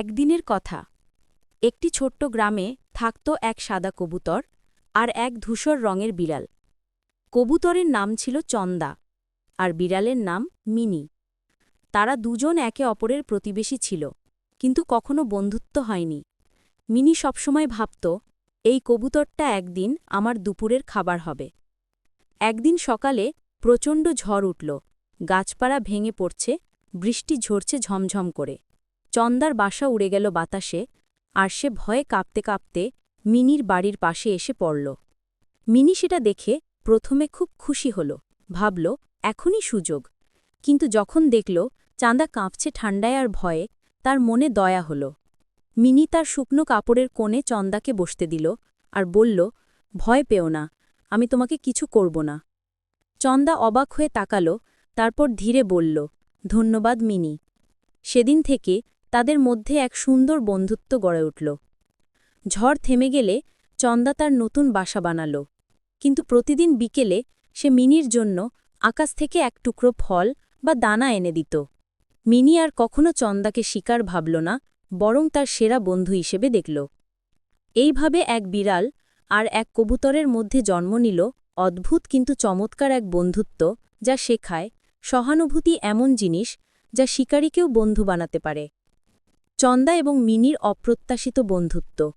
একদিনের কথা। একটি ছোট্ট গ্রামে থাকত এক সাদা কবুতর আর এক ধূসর রঙের বিড়াল। কবুতরের নাম ছিল চন্দা আর বিড়ালের নাম মিনি। তারা দুজন একে অপরের প্রতিবেশী ছিল, কিন্তু কখনো বন্ধুত্ব হয়নি। মিনি সবসময় ভাবত, এই কবুতরটা একদিন আমার দুপুরের খাবার হবে। একদিন সকালে প্রচণ্ড ঝড় উঠল গাছপাড়া ভেঙে পড়ছে, বৃষ্টি ঝরছে ঝমঝম করে। চন্দার বাসা উড়ে গেল বাতাসে, আর সে ভয়ে কাঁপতে কাঁপতে মিনির বাড়ির পাশে এসে পড়ল। মিনি সেটা দেখে প্রথমে খুব খুশি হল, ভাবল, এখনই সুযোগ। কিন্তু যখন দেখল, চাঁদা কাঁপছে ঠান্ডায় আর ভয়ে, তার মনে দয়া হল। মিনি তার শুকনো কাপড়ের কোণে চন্দাকে বসতে দিল আর বলল, ভয় পেও না, আমি তোমাকে কিছু করব না। চন্দা অবাক হয়ে তাকালো, তারপর ধীরে বলল, ধন্যবাদ মিনি। সেদিন থেকে তাদের মধ্যে এক সুন্দর বন্ধুত্ব গড়ে উঠল। ঝড় থেমে গেলে চন্দা তার নতুন বাসা বানাল। কিন্তু প্রতিদিন বিকেলে সে মিনির জন্য আকাশ থেকে এক টুকরো ফল বা দানা এনে দিত। মিনি আর কখনো চন্দাকে শিকার ভাবল না, বরং তার সেরা বন্ধু হিসেবে দেখল। এইভাবে এক বিড়াল আর এক কবুতরের মধ্যে জন্ম নিল অদ্ভুত কিন্তু চমৎকার এক বন্ধুত্ব যা শেখায় সহানুভূতি এমন জিনিস যা শিকারীকেও বন্ধু বানাতে পারে। চন্দা এবং মিনির অপ্রত্যাশিত বন্ধুত্ব।